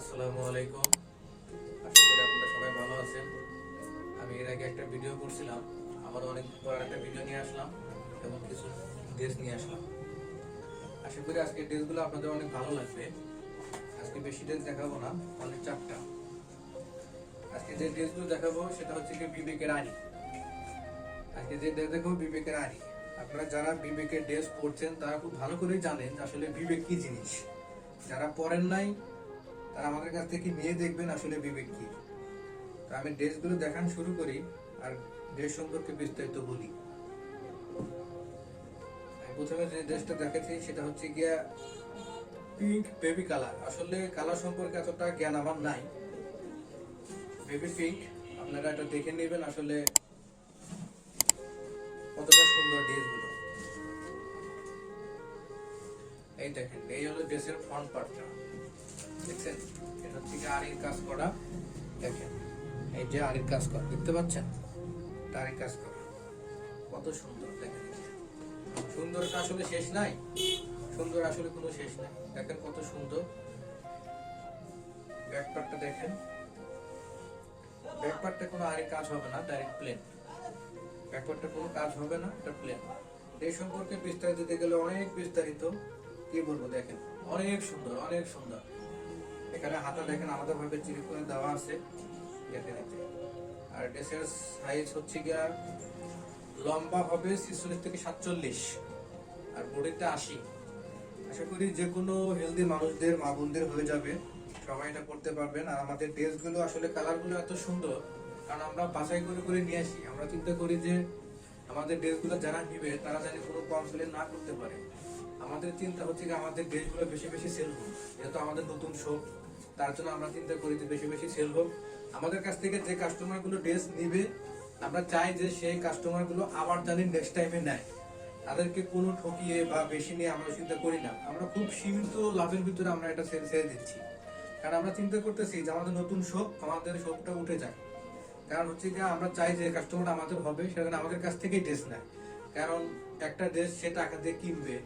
আসসালামু আলাইকুম। আশা করি আপনারা সবাই ভালো আছেন। আমি এর আগে একটা ভিডিও করছিলাম। অনেক একটা ভিডিও নিয়ে আসলাম এবং কিছু ড্রেস নিয়ে আসলাম। আশা করি আজকে ড্রেসগুলো আপনাদের অনেক ভালো লাগবে। আজকে বেশি ড্রেস দেখাবো না, অনেক চারটা। আজকে যে ড্রেসগুলো দেখাবো সেটা হচ্ছে কি বিবেকের আড়ি। আজকে যে ড্রেস দেখাবো বিবেকের আড়ি। আপনারা যারা বিবেকের ড্রেস পরছেন, তারা খুব ভালো করেই জানেন আসলে বিবেক কি জিনিস। যারা পড়েন নাই তারা আমাদের কাছ থেকে নিয়ে দেখবেন আসলে বিবেক কি। তো আমি ড্রেসগুলো দেখান শুরু করি আর ড্রেস সম্পর্কে বিস্তারিত বলি। প্রথমে যে ড্রেসটা দেখাচ্ছি সেটা হচ্ছে গিয়া পিঙ্ক বেবি কালার আসলে কালার সম্পর্কে এতটা জ্ঞান আমার নাই। বেবি পিঙ্ক আপনারা এটা দেখে নেবেন আসলে কতটা সুন্দর ড্রেসগুলো। এই দেখেন, এই হলো ড্রেসের ফ্রন্ট পার্টটা দেখছেন? এটা হচ্ছে আড়ির কাজ করা। দেখেন, এই যে আড়ির কাজ করা, দেখতে পাচ্ছেন? কাজ করা। কত সুন্দর, দেখেন আসলে শেষ নাই। সুন্দর আসলে কোনো শেষ নাই। দেখেন কত সুন্দর। ব্যাক পার্টটা দেখেন। ব্যাক পার্টটা কোনো কাজ হবে না ডাইরেক্ট প্লেন ব্যাক পার্টটা কোনো কাজ হবে না, এটা প্লেন এই সম্পর্কে বিস্তারিত দিতে গেলে অনেক বিস্তারিত। কি বলব, দেখেন? অনেক সুন্দর অনেক সুন্দর। এখানে হাতা দেখেন আলাদা ভাবে করে দেওয়া আছে। আর ড্রেসের সাইজ হচ্ছে গিয়া লম্বা হবে ছিচল্লিশ থেকে সাতচল্লিশ। আর বডিতে আশি। আশা করি যে কোনো হেলদি মানুষদের, মা বোনদের হয়ে যাবে। সবাই এটা করতে পারবেন। আর আমাদের ড্রেসগুলো আসলে কালারগুলো এত সুন্দর। কারণ আমরা বাছাই করে করে নিয়ে আসি। আমরা চিন্তা করি যে আমাদের ড্রেসগুলো যারা নিবে, তারা জানি কোনো কমপ্লেন না করতে পারে। আমাদের চিন্তা হচ্ছে কি আমাদের ড্রেসগুলো বেশি বেশি সেল হোক। যেহেতু আমাদের নতুন শো তার জন্য আমরা চিন্তা করি যে বেশি বেশি সেল হোক। আমাদের কাছ থেকে যে কাস্টমারগুলো ড্রেস নিবে, আমরা চাই যে সেই কাস্টমারগুলো আবার জানি নেক্সট টাইমে নেয়। তাদেরকে কোনো ঠকিয়ে বা বেশি নিয়ে আমরা চিন্তা করি না। আমরা খুব সীমিত লাভের ভিতরে আমরা এটা সেল ছেড়ে দিচ্ছি। কারণ আমরা চিন্তা করতেছি যে আমাদের নতুন শোক, আমাদের শপটা উঠে যায় কারণ হচ্ছে যে আমরা চাই যে কাস্টমার আমাদের হবে সেখানে আমাদের কাছ থেকেই ড্রেস নেয়। কারণ একটা ড্রেস সে টাকা দিয়ে কিনবে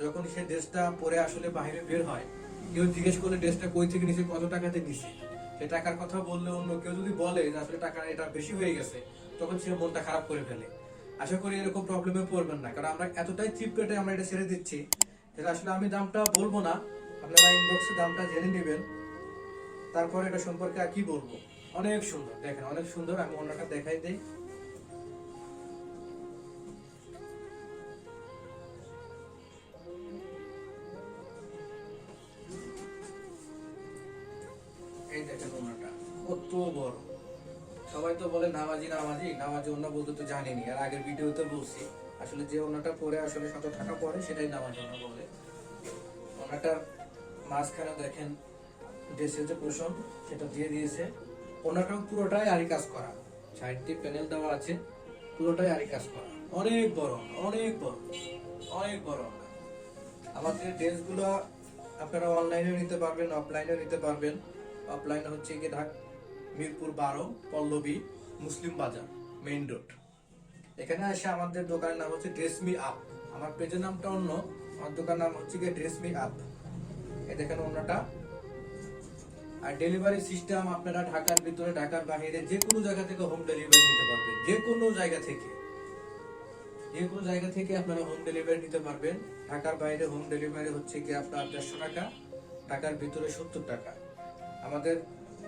যখন সে ড্রেসটা পরে আসলে বাইরে বের হয়, কেউ জিজ্ঞেস করলে ড্রেসটা কই থেকে নিছে, কত টাকাতে নিছে? সে টাকার কথা বললে অন্য কেউ যদি বলে যে আসলে টাকা এটা বেশি হয়ে গেছে, তখন সে মনটা খারাপ করে ফেলে। আশা করি এরকম প্রবলেমে পড়বেন না, কারণ আমরা এতটাই চিপ রেটে আমরা এটা ছেড়ে দিচ্ছি যেটা আসলে আমি দামটা বলব না, আপনারা ইনবক্সে দামটা জেনে নেবেন। তারপর এটা সম্পর্কে আর কি বলব? অনেক সুন্দর, দেখেন অনেক সুন্দর, আমি অন্যটা দেখাই দেই। নামাজি ওনা বলতে তো জানিনি। আর আগের ভিডিওতে বলছি, আসলে যে ওনাটা পরে আসলে শত টাকা পরে সেটাই নামাজি ওনা বলে। ওনাটার মাঝখানে দেখেন ড্রেসের যে পোষণ সেটা দিয়ে দিয়েছে। ওনাটাও পুরোটাই আরি কাজ করা। সাইডটি প্যানেল দেওয়া আছে, পুরোটাই আরি কাজ করা। অনেক বড় অনেক বড় অনেক বড়। আমাদের ড্রেসগুলো আপনারা অনলাইনে নিতে পারবেন অফলাইনেও নিতে পারবেন। অফলাইনে হচ্ছে কি ঢাক, মিরপুর বারো, পল্লবী, মুসলিম বাজার। মেইন রোড এখানে এসে আমাদের দোকানের নাম হচ্ছে ড্রেস মি আপ আমার পেজের নামটা অন্য, আমার দোকানের নাম হচ্ছে গিয়ে ড্রেস মি আপ এই দেখেন অন্যটা। আর ডেলিভারি সিস্টেম আপনারা ঢাকার ভিতরে, ঢাকার বাইরে যে কোনো জায়গা থেকে হোম ডেলিভারি নিতে পারবেন। যে কোনো জায়গা থেকে। যে কোনো জায়গা থেকে আপনারা হোম ডেলিভারি নিতে পারবেন। ঢাকার বাইরে হোম ডেলিভারি হচ্ছে কি আপনার দেড়শো টাকা, ঢাকার ভিতরে সত্তর টাকা। আমাদের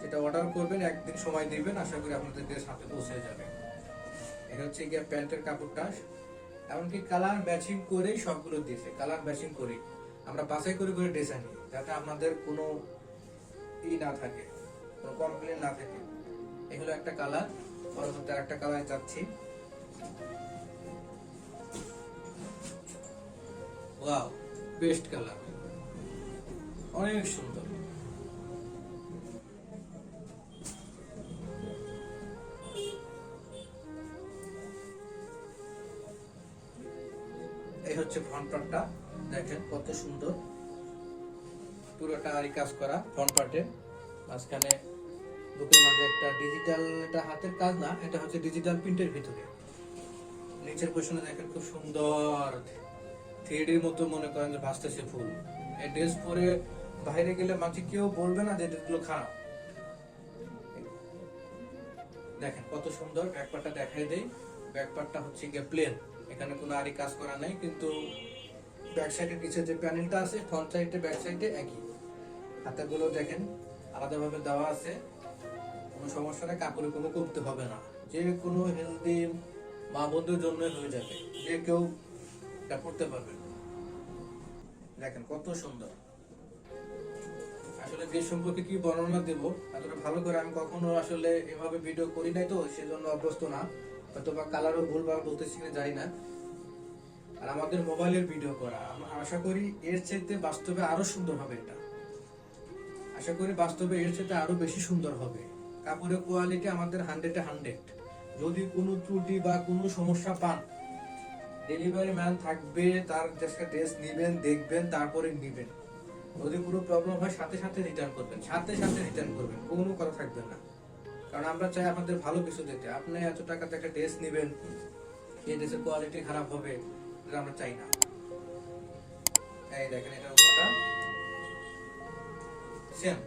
যেটা অর্ডার করবেন, একদিন সময় দিবেন, আশা করি আপনাদের হাতে পৌঁছে যাবে। এটা হচ্ছে গিয়ে প্যান্টের কাপড়টা। এমনকি কালার ম্যাচিং করেই সবগুলো দিয়েছে। কালার ম্যাচিং করে আমরা বাছাই করে করে ড্রেস আনি, যাতে আপনাদের কোনো ই না থাকে, কোনো কমপ্লেন না থাকে। এগুলো একটা কালার। পরবর্তী একটা কালার যাচ্ছি ওয়াও বেস্ট কালার। অনেক সুন্দর। হচ্ছে ফ্রন্ট পার্টটা দেখেন কত সুন্দর। পুরোটা আরি কাজ করা ফ্রন্ট পার্টে মাঝখানে বুকের মাঝে একটা ডিজিটাল এটা হাতের কাজ না, এটা হচ্ছে ডিজিটাল প্রিন্টের ভিতরে। নিচের পোষণে দেখেন খুব সুন্দর। থ্রিডির মতো মনে করেন যে ভাসতেছে ফুল। এই ড্রেস পরে বাইরে গেলে মাঝে কেউ বলবে না যে ড্রেসগুলো খারাপ। দেখেন কত সুন্দর। ব্যাকপার্টটা দেখাই দেই। ব্যাকপার্টটা হচ্ছে গিয়ে প্লেন এখানে কোনো আরই কাজ করা নাই, কিন্তু ব্যাক সাইডের নিচে যে প্যানেলটা আছে ফ্রন্ট সাইডে ব্যাক সাইডে একই। হাতাগুলো দেখেন, আলাদাভাবে দেওয়া আছে। কোনো সমস্যা নেই, কাপড়ে কোনো কমতে হবে না। যে কোনো হেলদি মা বন্ধুর জন্য হয়ে যাবে। যে কেউ এটা করতে পারবে দেখেন কত সুন্দর। আসলে যে সম্পর্কে কি বর্ণনা দেব, এতটা ভালো করে আমি কখনো আসলে এভাবে ভিডিও করি নাই তো, সেজন্য অভ্যস্ত না। হয়তো বা কালারও ভুল বা বলতেছি না যাই না। আর আমাদের মোবাইলের ভিডিও করা। আশা করি এর চাইতে বাস্তবে আরও সুন্দর হবে এটা। আশা করি বাস্তবে এর চাইতে আরও বেশি সুন্দর হবে। কাপড়ের কোয়ালিটি আমাদের হান্ড্রেডে হান্ড্রেড যদি কোনো ত্রুটি বা কোনো সমস্যা পান ডেলিভারি ম্যান থাকবে, তার ড্রেস নিবেন, দেখবেন, তারপরে নিবেন। যদি কোনো প্রবলেম হয়, সাথে সাথে রিটার্ন করবেন। সাথে সাথে রিটার্ন করবেন। কোনো কথা থাকবে না। কারণ আমরা চাই আপনাদের ভালো কিছু দিতে। আপনি এত টাকাতে একটা ড্রেস নেবেন, এই ড্রেসের কোয়ালিটি খারাপ হবে, এটা আমরা চাই না। এই দেখেন এটা অন্যটা সেম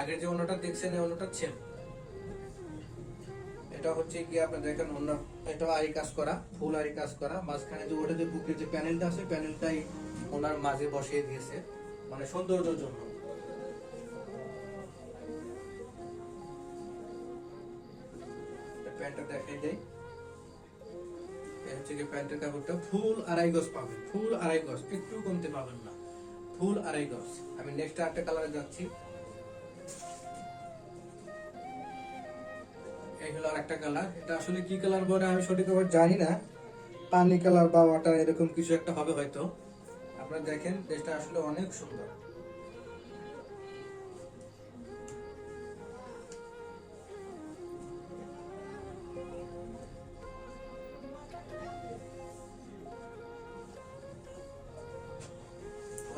আগের যে অন্যটা দেখছেন, এই অন্যটা সেম এটা হচ্ছে কি আপনি দেখেন অন্য, এটা আরি কাজ করা, ফুল আরি কাজ করা। মাঝখানে যে ওটা যে বুকের যে প্যানেলটা আছে প্যানেলটাই ওনার মাঝে বসিয়ে দিয়েছে মানে সৌন্দর্যের জন্য। প্যান্টটা দেখাই দেয় হচ্ছে প্যান্টের কাপড়টা ফুল আড়াই গজ পাবেন, ফুল আড়াই গজ, একটু কমতে পাবেন না। ফুল আড়াই গজ। আমি নেক্সট কালারে যাচ্ছি। এই হলো আরেকটা কালার এটা আসলে কি কালার বলে আমি সঠিকভাবে জানি না। পানি কালার বা ওয়াটার এরকম কিছু একটা হবে হয়তো। আপনারা দেখেন ড্রেসটা আসলে অনেক সুন্দর।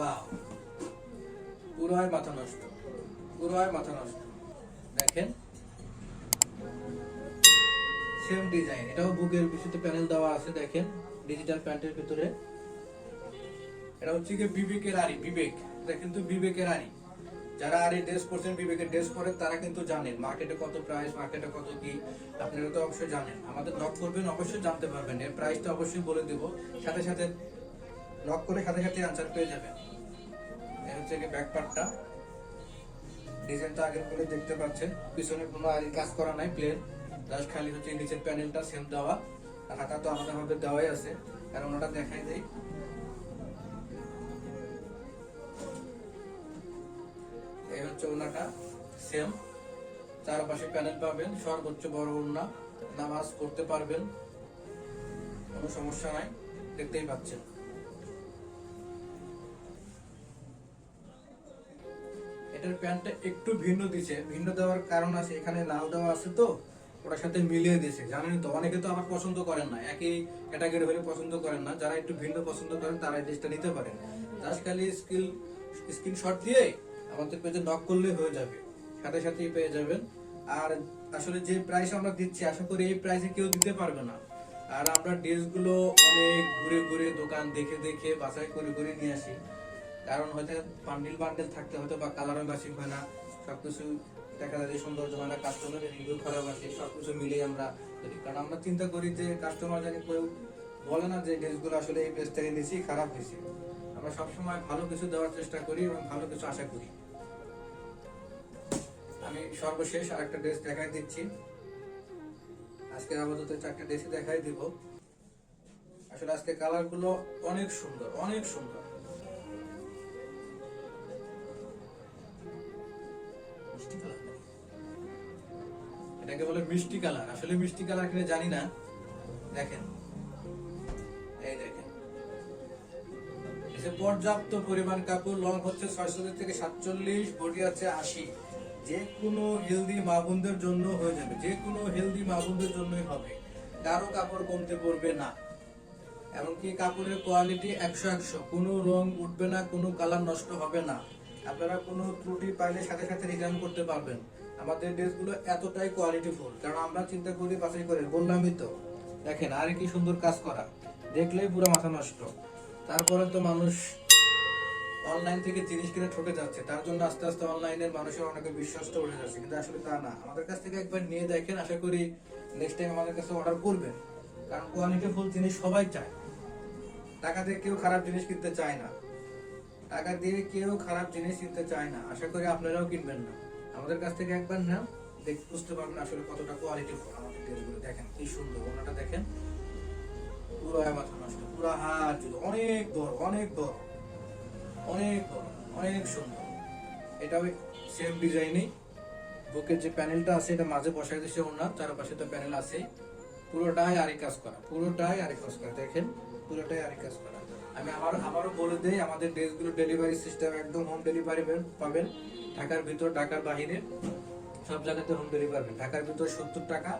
Wow. পুরো হয় মাথা নষ্ট পুরো হয় মাথা নষ্ট। দেখেন। সেম ডিজাইন এটাও বুকের পিছনে প্যানেল দেওয়া আছে, দেখেন। ডিজিটাল প্যান্টের ভিতরে। এটা হচ্ছে কি বিবেকের আরি বিবেক। এটা কিন্তু বিবেকের আরি যারা আরি ড্রেস করছেন, বিবেকের ড্রেস করেন, তারা কিন্তু জানেন মার্কেটে কত প্রাইস মার্কেটে কত কি। আপনারা তো অবশ্যই জানেন। আমাদের নক করবেন, অবশ্যই জানতে পারবেন। এর প্রাইসটা অবশ্যই বলে দেব। সাথে সাথে নক করে সাথে সাথে আনসার পেয়ে যাবেন। এই হচ্ছে কি ব্যাক পার্টটা ডিজাইনটা করে দেখতে পাচ্ছেন। পিছনে কোনো আরি কাজ করা নাই প্লেন খালি হচ্ছে সেম দেওয়া। তো দেওয়াই আছে। কারণ দেখাই এই হচ্ছে সেম চারপাশে প্যানেল পাবেন। সর্বোচ্চ বড় ওনা নামাজ পড়তে পারবেন। কোনো সমস্যা নাই। দেখতেই পাচ্ছেন। এটার প্যান্টটা একটু ভিন্ন দিছে। ভিন্ন দেওয়ার কারণ আছে, এখানে লাল দেওয়া আছে তো, ওটার সাথে মিলিয়ে দিয়েছে জানেন তো, অনেকে তো আবার পছন্দ করেন না, একই ক্যাটাগরি হলে পছন্দ করেন না, যারা একটু ভিন্ন পছন্দ করেন, তারা এই ড্রেসটা নিতে পারেন। জাস্ট স্কিল স্ক্রিনশট দিয়ে আমাদের পেজে নক করলেই হয়ে যাবে। সাথে সাথেই পেয়ে যাবেন। আর আসলে যে প্রাইস আমরা দিচ্ছি, আশা করি এই প্রাইসে কেউ দিতে পারবে না। আর আমরা ড্রেসগুলো অনেক ঘুরে ঘুরে দোকান দেখে দেখে বাছাই করে করে নিয়ে আসি। কারণ হয়তো বান্ডিল বান্ডিল থাকতে হয়তো বা কালারও ম্যাচিং হয় না, সবকিছু দেখা যায় সৌন্দর্য হয় না কাস্টমারের রিভিউ খারাপ আসে সবকিছু মিলে আমরা করি কারণ আমরা চিন্তা করি যে কাস্টমার জানি কেউ বলে না যে ড্রেসগুলো আসলে এই পেজ থেকে নিয়েছি খারাপ হয়েছে। আমরা সবসময় ভালো কিছু দেওয়ার চেষ্টা করি এবং ভালো কিছু আশা করি। আমি সর্বশেষ আরেকটা ড্রেস দেখাই দিচ্ছি। আজকে আপাতত চারটা ড্রেসই দেখাই দিব। আসলে আজকে কালারগুলো অনেক সুন্দর অনেক সুন্দর। এটাকে বলে মিষ্টি কালার। আসলে মিষ্টি কালার কিনে জানি না। দেখেন। এই দেখেন। এসে পর্যাপ্ত পরিমাণ কাপড়, লং হচ্ছে ছয়চল্লিশ থেকে সাতচল্লিশ, বডি আছে আশি। যে কোনো হেলদি বোনদের জন্য হয়ে যাবে। যে কোনো হেলদি মা বোনদের জন্যই হবে। কারও কাপড় কমতে পড়বে না। এমনকি কাপড়ের কোয়ালিটি একশো একশো। কোনো রং উঠবে না, কোনো কালার নষ্ট হবে না। আপনারা কোনো ত্রুটি পাইলে সাথে সাথে রিটার্ন করতে পারবেন। আমাদের ড্রেসগুলো এতটাই কোয়ালিটি ফুল কারণ আমরা চিন্তা করি বাছাই করে বললামই তো দেখেন, আর কি সুন্দর কাজ করা। দেখলেই পুরো মাথা নষ্ট। তারপরে তো মানুষ অনলাইন থেকে জিনিস কিনে ঠকে যাচ্ছে। তার জন্য আস্তে আস্তে অনলাইনের মানুষের অনেকে বিশ্বাসটা উঠে যাচ্ছে, কিন্তু আসলে তা না। আমাদের কাছ থেকে একবার নিয়ে দেখেন, আশা করি নেক্সট টাইম আমাদের কাছে অর্ডার করবেন। কারণ কোয়ালিটি ফুল জিনিস সবাই চায়। টাকা দিয়ে কেউ খারাপ জিনিস কিনতে চায় না। টাকা দিয়ে কেউ খারাপ জিনিস কিনতে চায় না। আশা করি আপনারাও কিনবেন না। আমাদের কাছ থেকে একবার না দেখ বুঝতে পারবেন আসলে কতটা কোয়ালিটি আমাদের ড্রেসগুলো দেখেন, কি সুন্দর ওনাটা দেখেন। পুরো মাথা নষ্ট পুরো হাত জুড়ে, অনেক বড় অনেক বড় অনেক বড়, অনেক সুন্দর। এটাও সেম ডিজাইনই বুকের যে প্যানেলটা আছে, এটা মাঝে বসাই দিয়েছে ওনার, চারপাশে তো প্যানেল আছে পুরোটাই আরি কাজ করা, পুরোটাই আরি কাজ করা, দেখেন, পুরোটাই আরি কাজ করা। আমি আবার, আবারও বলে দিই, আমাদের ড্রেসগুলো ডেলিভারি সিস্টেম একদম হোম ডেলিভারি পাবেন। ঢাকার ভিতর, ঢাকার বাহিরে সব জায়গাতে হোম ডেলিভারি ঢাকার ভিতর সত্তর টাকা,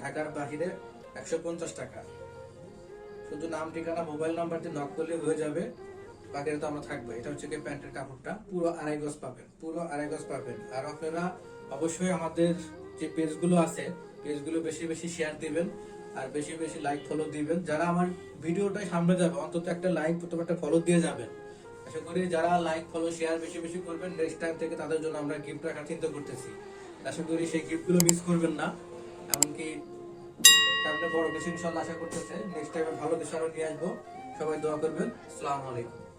ঢাকার বাহিরে একশো পঞ্চাশ টাকা। শুধু নাম, ঠিকানা মোবাইল নাম্বার দিয়ে নক করলে হয়ে যাবে। বাকিটা তো আমরা থাকব। এটা হচ্ছে কি প্যান্টের কাপড়টা। পুরো আড়াই গজ পাবেন। পুরো আড়াই গজ পাবেন। আর আপনারা অবশ্যই আমাদের যে পেজগুলো আছে, পেজগুলো বেশি বেশি শেয়ার দিবেন আর বেশি বেশি লাইক ফলো দিবেন। যারা আমার ভিডিওটাই সামনে যাবে, অন্তত একটা লাইক প্রথম একটা ফলো দিয়ে যাবেন। আশা করি যারা লাইক ফলো শেয়ার বেশি বেশি করবেন নেক্সট টাইম থেকে তাদের জন্য আমরা গিফট রাখার চিন্তা করতেছি। আশা করি সেই গিফটগুলো মিস করবেন না। এমনকি সামনে বড় কিছু ইনশাল্লাহ আশা করতেছে। নেক্সট টাইমে ভালো কিছু আরও নিয়ে আসব। সবাই দোয়া করবেন। আসসালামু আলাইকুম।